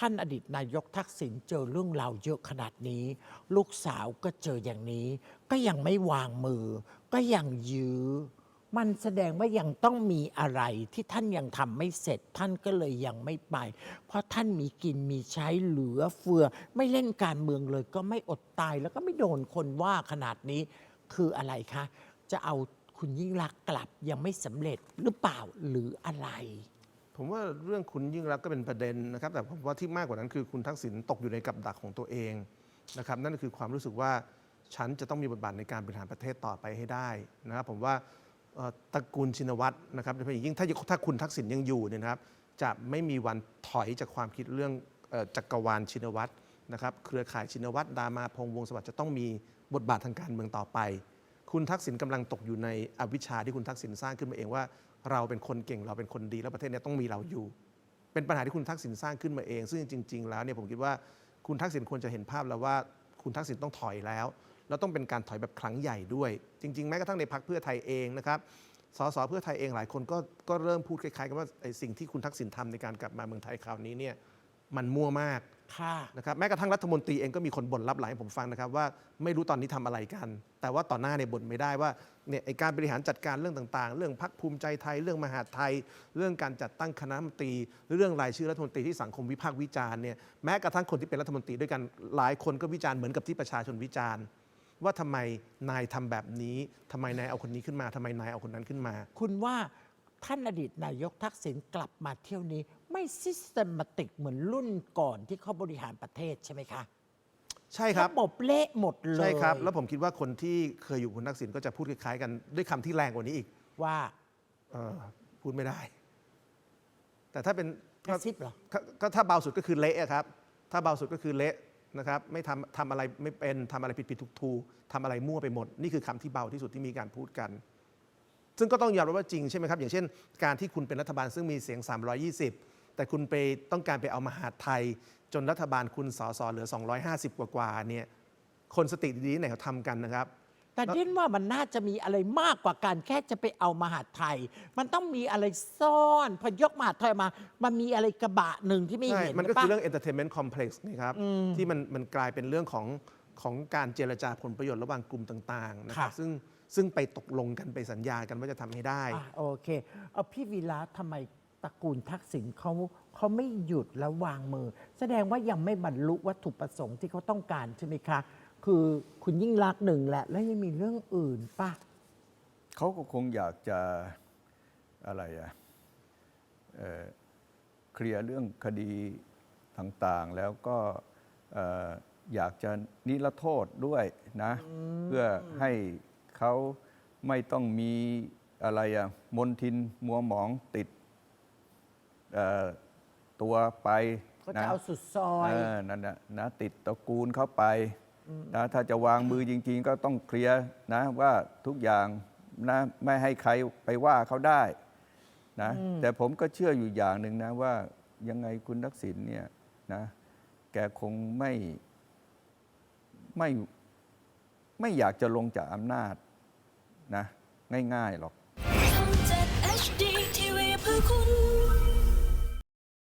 ท่านอดีตนายกทักษิณเจอเรื่องราวเยอะขนาดนี้ ลูกสาวก็เจออย่างนี้ ก็ยังไม่วางมือ ก็ยังยื้อ มันแสดงว่ายังต้องมีอะไรที่ท่านยังทำไม่เสร็จท่านก็เลยยังไม่ไป เพราะท่านมีกินมีใช้เหลือเฟือ ไม่เล่นการเมืองเลย ก็ไม่อดตายแล้วก็ไม่โดนคนว่าขนาดนี้คืออะไรคะ จะเอาคุณยิ่งรักกลับยังไม่สำเร็จหรือเปล่าหรืออะไร ผมว่าเรื่องคุณยิ่งรักก็เป็นประเด็นนะครับ แต่ผมว่าที่มากกว่านั้นคือคุณทักษิณตกอยู่ในกับดักของตัวเองนะครับ นั่นคือความรู้สึกว่าฉันจะต้องมีบทบาทในการบริหารประเทศต่อไปให้ได้นะครับ ผมว่าตระกูลชินวัตรนะครับโดยเฉพาะยิ่งถ้าถ้าคุณทักษิณยังอยู่เนี่ยนะครับ จะไม่มีวันถอยจากความคิดเรื่องจักรวาลชินวัตรนะครับ เครือข่ายชินวัตรดามาพงษ์วงสวัสดิ์จะต้องมีบทบาททางการเมืองต่อไป คุณทักษิณกำลังตกอยู่ในอวิชชาที่คุณทักษิณสร้างขึ้นมาเองว่า เราเป็นคนเก่งเราเป็นคนดี แล้วประเทศนี้ต้องมีเราอยู่ เป็นปัญหาที่คุณทักษิณสร้างขึ้นมาเอง ซึ่งจริง ๆ แล้วเนี่ยผมคิดว่าคุณทักษิณควรจะเห็นภาพแล้วว่าคุณทักษิณต้องถอยแล้ว แล้วต้องเป็นการถอยแบบครั้งใหญ่ด้วย จริง ๆ แม้กระทั่งในพักเพื่อไทยเองนะครับสสเพื่อไทยเองหลายคนก็ก็เริ่มพูดคล้ายๆกันว่าไอ้สิ่งที่คุณทักษิณทำในการกลับมาเมืองไทยคราวนี้เนี่ย มันมั่วมากค่ะ นะครับแม้กระทั่งรัฐมนตรีเองก็มีคนบ่นรับหลังให้ผมฟังนะครับว่าไม่รู้ตอนนี้ทำอะไรกัน แต่ว่าต่อหน้าเนี่ยบ่นไม่ได้ว่าเนี่ยไอการบริหารจัดการเรื่องต่างๆ เรื่องพักภูมิใจไทย เรื่องมหาดไทย เรื่องการจัดตั้งคณะรัฐมนตรีเรื่องรายชื่อรัฐมนตรีที่สังคมวิพากษ์วิจารณ์เนี่ยแม้กระทั่งคนที่เป็นรัฐมนตรีด้วยกันหลายคนก็วิจารณ์เหมือนกับที่ประชาชนวิจารณ์ ว่าทำไมนายทำแบบนี้ทำไมนายเอาคนนี้ขึ้นมาทำไมนายเอาคนนั้นขึ้นมา คุณว่า ท่านอดีตนายกทักษิณกลับมาเที่ยวนี้ไม่ซิสเตมติกเหมือนรุ่นก่อนที่เขาบริหารประเทศใช่ไหมคะใช่ครับระบบเละหมดเลยใช่ครับ แล้วผมคิดว่าคนที่เคยอยู่กับคุณทักษิณก็จะพูดคล้ายๆ กันด้วยคำที่แรงกว่านี้อีก ว่าเอ่อพูดไม่ได้ แต่ถ้าเป็นกระซิบเหรอก็ก็ถ้าเบาสุดก็คือเละอะครับ ถ้าเบาสุดก็คือเละนะครับไม่ทำทำอะไรไม่เป็นทำอะไรผิดผิดถูกถูกทำอะไรมั่วไปหมด นี่คือคำที่เบาที่สุดที่มีการพูดกัน ซึ่งก็ต้องยอมรับว่าจริงใช่ไหมครับ อย่างเช่น การที่คุณเป็นรัฐบาลซึ่งมีเสียง 320 แต่คุณไปต้องการไปเอามหาดไทย จนรัฐบาลคุณสสเหลือ 250 กว่ากว่าๆเนี่ยคนสติดีๆไหนเขาทำกันนะครับ แต่ดิ้นว่ามันน่าจะมีอะไรมากกว่าการแค่จะไปเอามหาดไทย มันต้องมีอะไรซ่อน พอยกมหาดไทยมา มันมีอะไรกระบะหนึ่งที่ไม่ใช่เห็นมันก็หรืคือปะเรื่อง entertainment complex นี่ครับที่มันมันกลายเป็นเรื่องของ ของการเจรจาผลประโยชน์ระหว่างกลุ่มต่างๆนะครับค่ะซึ่งซึ่งไปตกลงกันไปสัญญากันว่าจะทำให้ได้ อะโอเคเอาพี่วีระทำไมตระกูลทักษิณเขาเขาไม่หยุดแล้ววางมือ แสดงว่ายังไม่บรรลุวัตถุประสงค์ที่เขาต้องการใช่ไหมคะ คือคุณยิ่งรักษณ์หนึ่งแหละ แล้วยังมีเรื่องอื่นป่ะ เขาก็คงอยากจะอะไรอะเอ่อเคลียร์เรื่องคดีต่างๆ แล้วก็เอ่อ อยากจะนิรโทษด้วยนะ เพื่อให้เขาไม่ต้องมีอะไรอะมนทินมัวหมองติดเอ่อตัวไปเขาจะนะเอาสุดซอยเออนั่นนะนะติดตระกูลเข้าไปนะถ้าจะวางมือจริง ๆ ก็ต้องเคลียร์นะว่าทุกอย่างนะไม่ให้ใครไปว่าเขาได้นะแต่ผมก็เชื่ออยู่อย่างหนึ่งนะว่ายังไงคุณทักษิณเนี่ยนะแกคงไม่ ไม่ไม่อยากจะลงจากอำนาจนะง่ายๆหรอก